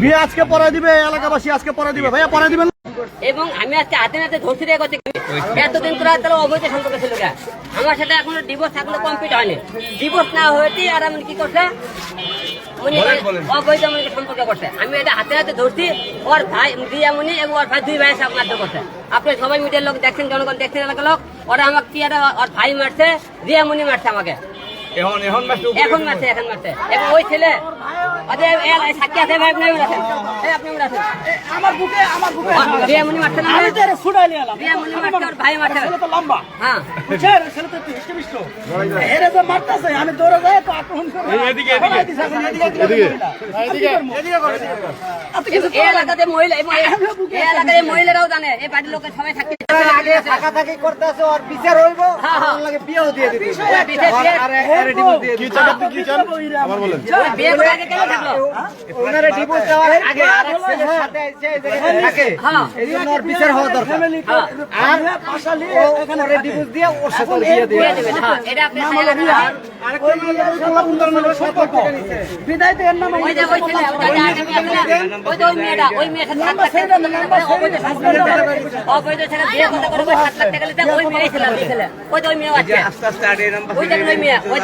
বিয়ে আজকে পরে দিবে এলাকাবাসী আজকে পরে দিবে। ভাইয়া পরে দিবেন এবং আমি আজকে হাতে নাতে ধরছি রে করছি এতদিন তারা অবৈধ সম্পর্ক ছিল আমার সাথে এখনও ডিভোর্স এখনও কমপ্লিট হয়নি। ডিভোর্স না হয়েছে আর আমি কি করছে? অবৈধ আমাকে সম্পর্ক করছে। আমি এটা হাতে হাতে ধরছি ওর ভাই দিয়ামণি এবং ওর ভাই দুই ভাই সব মারধর করছে। আপনি সবাই মিডিয়ার লোক দেখছেন জনগণ দেখছেন এলাকার লোক। ওরা আমাকে কি ওর ভাই মারছে? দিয়ামণি মারছে আমাকে। এখন এখন এখন মারছে এখন মারছে। এবং ওই ছেলে আরে এ সাক্ষী আছে ভাই আপনি আছেন? এই আপনি আছেন? আমার বুকে আমার বুকে। দিয়ামণি মারছে না আমি তো এর ছুটাই নিয়ে এলাম। মারছে ওর ভাই মারছে। ছেলে তো লম্বা। হ্যাঁ। বুঝছেন ছেলে তো একটু হিষ্টমিষ্ট হেরে যে মারতাছে আমি দৌড়ে যাই তো আক্রমণ করে এদিকে, এদিকে। সবাই এদিকে। এদিকে এত কিছু এই এলাকাতে মহিলা এই মহিলা- এই এলাকার এই মহিলারাও জানে এই বাড়ির লোকের সবাই আগে থাকা থাকি করতেছে আর বিচার হইব হ্যাঁ, হ্যাঁ। লাগে বিয়েও দিয়ে দিতে বিয়ে- বিয়ে- আর আরে ডিভোর্স দিয়ে দিতে বিয়ে করে আগে কেন থাকল? ওনারে ডিভোর্স দেওয়ার আগে আরেক ছেলের সাথে এসে এই জায়গায় থাকে হ্যাঁ। এই জন্য ওর বিচার হওয়া দরকার। হ্যাঁ। আর পাশালি ও ওরে ডিভোর্স দিয়ে ওর সাথে বিয়ে দিয়ে দেবেন হ্যাঁ। এটা আপনি এলাকার- সম্পর্ক বিদায় তো এর ওই যে ওই ছেলে ওই আগে ওই যে ওই মেয়েটা ওই দিতে হবে, অবৈধ অবৈধ ছেলে বিয়ে করতে করবে সাত লাখ টাকা ওই মেয়েই ছিল ওই মেয়ে আছে। আস্তে আস্তে ওই মেয়ে ওই মেয়ে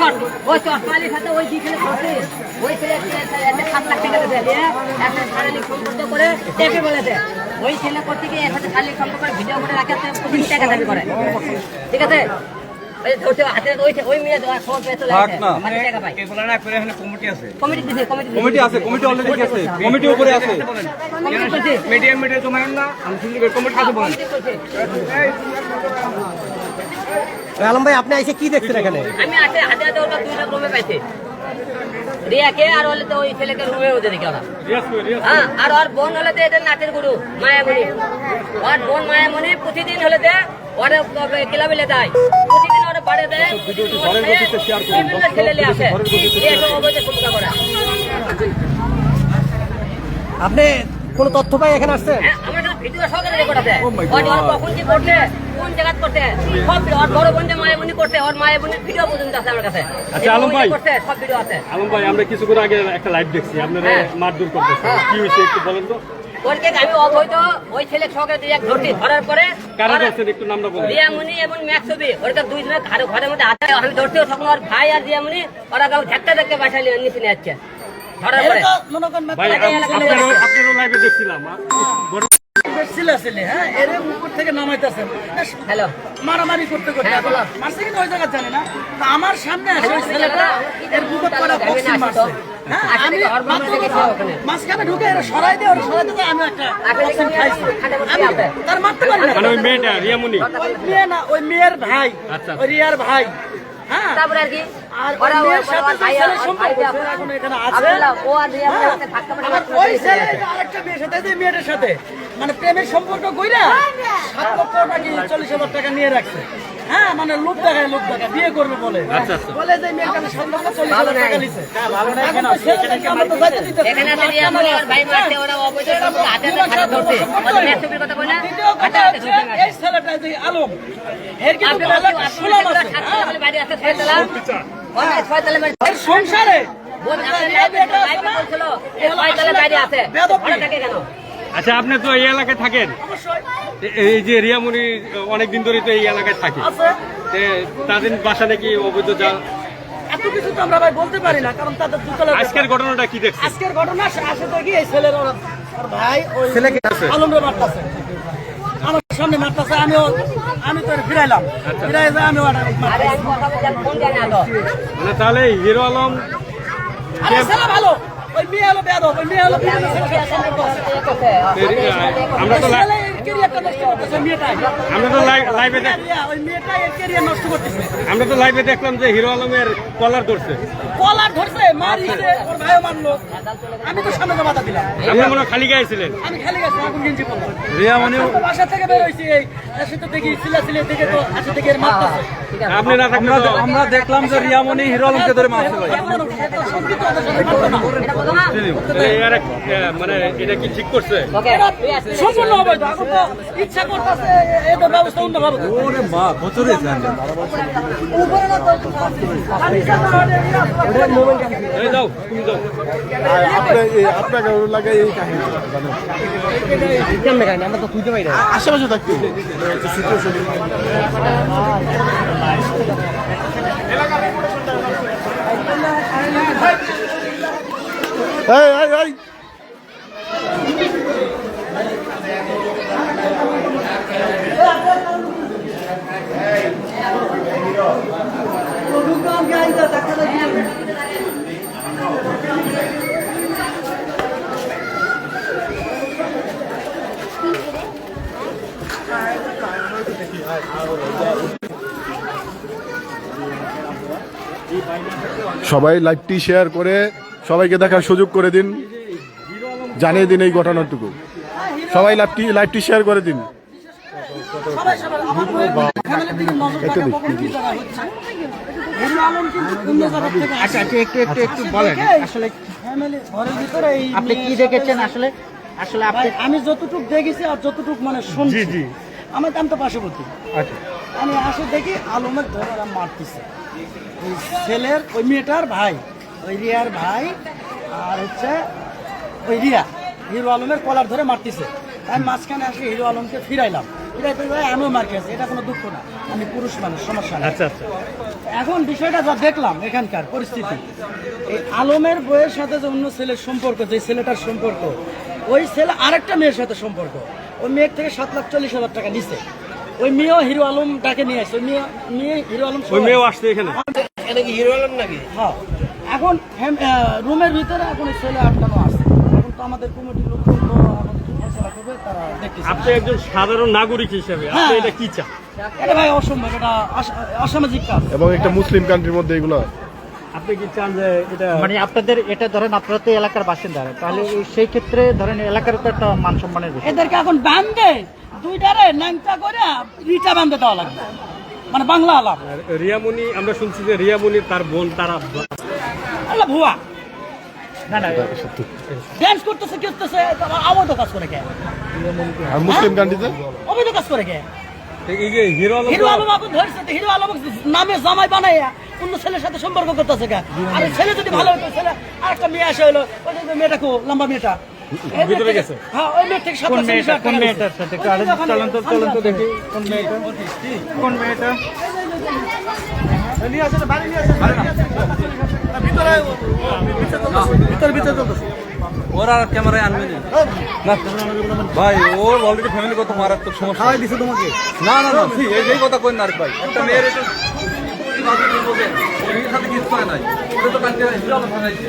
সাথে ওই চশমালির সাথে ওই দিকে করছে ওই ছেলে একটা সাত লাখ টাকা দেবে একটা শারীরিক সম্পর্ক করে টেপে বলে ওই ছেলে করতে গিয়ে এর সাথে শারীরিক সম্পর্ক ভিডিও করে রাখে তো টাকা দাবি করে। ঠিক আছে? ওই ধরতে হাতে ওই ওই মেয়ে দেওয়া সব পেয়ে চলে আসে মানে টাকা পায় এগুলো না করে কমিটি আছে। কমিটি দিছে কমিটি কমিটি আছে কমিটি অলরেডি আছে কমিটি উপরে আছে। মিডিয়া মিডিয়া জমা না? আমি কমিটি কাছে বলেন। আলম ভাই আপনি এসে কি দেখছেন এখানে? আমি আছে হাতে হাতে ওটা দুইটা রুমে পাইছি। রিয়াকে আর হলে তো ওই ছেলেকে রুমে ওদের দেখে ওরা হ্যাঁ আর ওর বোন হলে তো এদের নাচের গুরু মায়ামণি। ওর বোন মায়ামণি প্রতিদিন হলে তো ওরে ক্লাবে লে দেয়। প্রতিদিন ওরে বাড়ে দেয় বিভিন্ন ছেলে আসে। ভূমিকা করে আপনি কোনো তথ্য পাই এখানে আসছেন? হ্যাঁ, আমার ভিডিও সহকারে রেকর্ড আছে। ওর কখন কি করছে কোন জায়গা করছে? সব ওর বড় বোন যে মায়ামণি করছে ওর মায়ামণির ভিডিও পর্যন্ত আছে আমার কাছে। আচ্ছা, আলম ভাই। করছে সব ভিডিও আছে। আলম ভাই আমরা কিছুক্ষণ আগে একটা লাইভ দেখছি আপনারা হ্যাঁ। মারধর করতেছেন। হ্যাঁ। কি হয়েছে একটু বলেন তো। ওরকে আমি অবৈধ ওই ছেলে সঙ্গে দুই এক ধরছি ধরার পরে কারা ধরছেন? একটু নামটা বলেন। রিয়ামণি এবং ম্যাক্সবি ওরকে দুইজনে ঘরে ঘরের মধ্যে হাতে আমি ধরছি তখন ওর ভাই আর রিয়ামণি ওরা কাউ ধাক্কা নিয়ে যাচ্ছে ধরার পরে। আপনারও লাইভে দেখছিলাম। হ্যাঁ? এর উপর থেকে নামাইতেছে। হ্যালো মারামারি করতে করতে। হ্যাঁ, মারছে কিন্তু ওই জায়গা জানি না। তা আমার সামনে আসে ওই ছেলেটা ছেলেটা এর বুকে পড়া বক্সিং মারছে। তো। হ্যাঁ। মাঝখানে ঢুকে এর সরাই দিয়ে ওর সরাই দিয়ে আমি একটা খাইছি। আমি তার মারতে পারি না। মানে ওই মেয়েটা রিয়ামণি ওই মেয়ে না ওই মেয়ের ভাই। আচ্ছা। ওই রিয়ার ভাই। হ্যাঁ। তারপরে আর কি? আর ওরা সাথে ছেলের সম্পর্ক, এখন এখানে আছে। ও আর হ্যাঁ। মেরে আবার মারতে ওই ছেলে আরেকটা মেয়ের সাথে যে মেয়েটার সাথে মানে প্রেমের সম্পর্ক কইরা সাত লক্ষ নাকি চল্লিশ হাজার টাকা নিয়ে রাখছে। হ্যাঁ মানে লোক দেখায় লোক দেখায় বিয়ে করবে বলে। আচ্ছা, আচ্ছা। বলে যে মেয়ের কাছে সাত লক্ষ চল্লিশ হাজার টাকা নিছে। হচ্ছে, ধরছে এই ছেলেটা যে আলম। এর কিন্তু আপনি ভালো হ্যাঁ। এর সংসারে। কেন আচ্ছা আপনি তো এই এলাকায় থাকেন। এই যে রিয়ামণি অনেকদিন ধরে তো এই এলাকায় থাকে। আছে। তাদের বাসা নাকি অবৈধ যা এত কিছু তো আমরা ভাই বলতে পারি না কারণ তাদের দুতলা আজকের ঘটনাটা কি দেখছেন? আজকের ঘটনা আসে তো কি এই ছেলের ওর ওর ভাই ওই ছেলেকে আছে? আলমরে মারতাছে। আমার সামনে মারতাছে। আমিও আমি তোর ফিরাইলাম। ফিরাই যা আমি ওটা আরে মারতাছি। আমি কথা বলছি ফোন জানি আলো মানে তাহলে হিরো আলম ভালো। ওই মেয়ে হলো বেদ ওই মেয়ে হলো। আমরা তো আমরা তো লাইভ- রিয়া, আমরা তো লাইভে দেখলাম যে হিরো আলমের কলার করছে কলার ধরছে মারিছে ওর ভাইও মারলো। আমি তো সামনে বাধা দিলাম। আপনি মনে খালি গায়ে ছিলেন। আমি খালি গেছি এখন গেঞ্জি পরলাম রিয়ামণি বাসা থেকে বের হয়েছি এই এসে তো দেখি সিলা সিলে দেখে তো আসে থেকে এর মারতেছে। আপনি না থাকলে আমরা দেখলাম যে রিয়ামণি হিরো আলমকে ধরে মারছে। ভাই মানে এটা কি ঠিক করছে? সম্পূর্ণ অবৈধ ইচ্ছা করতেছে এদের ব্যবস্থা অন্য ভাবে ওরে মা বছরে জানেন এই যাও তুমি যাও। আপনাকে লাগে এই কাহিনী। আশেপাশে থাকতে হবে। এই, এই, এই। সবাই লাইভটি শেয়ার করে সবাইকে দেখার সুযোগ করে দিন। জানিয়ে দিন এই ঘটনাটুকু। সবাই লাইভটি লাইভটি শেয়ার করে দিন। আচ্ছা আচ্ছা একটু একটু একটু বলেন। আসলে ঘরের ভিতরে আপনি কি দেখেছেন আসলে? আসলে আপনি আমি যতটুক দেখেছি আর যতটুক মানে শুনছি আমার দাম তো পার্শ্ববর্তী। আমি আসে দেখি আলমের ধরে ওরা মারতেছে ছেলের ওই মেয়েটার ভাই ওই রিয়ার ভাই আর হচ্ছে ওই রিয়া হিরো আলমের কলার ধরে মারতেছে। আমি মাঝখানে আসে হিরো আলমকে ফিরাইলাম। ফিরাই ফিরাইতে ভাই আমিও মার খেয়েছি এটা কোনো দুঃখ না। আমি পুরুষ মানুষ সমস্যা নেই। আচ্ছা আচ্ছা। এখন বিষয়টা যা দেখলাম এখানকার পরিস্থিতি এই আলমের বইয়ের সাথে যে অন্য ছেলের সম্পর্ক যে ছেলেটার সম্পর্ক ওই ছেলে আরেকটা মেয়ের সাথে সম্পর্ক। ওই মেয়ের থেকে সাত লাখ চল্লিশ হাজার টাকা নিছে। ওই মেয়েও হিরো আলম তাকে নিয়ে আসছে মেয়ে মেয়ে হিরো আলম ওই মেয়েও আসছে এখানে। এটা কি হিরো আলম নাকি? হ্যাঁ। এখন রুমের ভিতরে এখন ওই ছেলে আটকানো আছে। এখন তো আমাদের কমিটির লোক করবে তারা দেখতেছে আপনি একজন সাধারণ নাগরিক হিসেবে আপনি এটা কি চান? এটা ভাই অসম্ভব এটা অসামাজিক কাজ। এবং একটা মুসলিম কান্ট্রির মধ্যে এগুলো আপনি কি চান যে এটা মানে আপনাদের এটা ধরেন আপনারা তো এলাকার বাসিন্দা তাহলে সেই ক্ষেত্রে ধরেন এলাকার তো একটা মান সম্মানের বিষয়। এদেরকে এখন বান্ধে দুইটারে ন্যাংটা করে রিটা বান্ধে দেওয়া লাগবে। মানে বাংলা আলাপ। রিয়ামণি আমরা শুনছি যে রিয়ামণি তার বোন তারা ভুয়া। না না ড্যান্স করতেছে কি করতেছে অবৈধ কাজ করে কে? আর মুসলিম কান্ট্রিতে অবৈধ কাজ করে কে? এই যে হিরো আলম হিরো আলম আপনি ধরছে হিরো আলম নামে জামাই বানাইয়া অন্য ছেলের সাথে সম্পর্ক করতেছে কে? আর ছেলে যদি ভালো হতো ছেলে আর একটা মেয়ে আসে হলো ওই মেয়েটা কো লম্বা মেয়েটা। ভিতরে গেছে? হ্যাঁ ওই মেয়ে থেকে কোন মেয়েটা কোন মেয়েটার সাথে ওই যে ওখানে চলন্ত চলন্ত দেখি কোন মেয়েটা? কোন মেয়েটা? ওরা ক্যামেরায় আনবে না। ভাই ওর অলরেডি ফ্যামিলি কত মারাত্মক সমস্যা। খাওয়াই দিছে তোমাকে? না না না এই এই কথা কই না আর ভাই একটা মেয়ের এটা সাথে কিছু হয় নাই। ওটা তো কালকে হিরো আলম বানাইছে।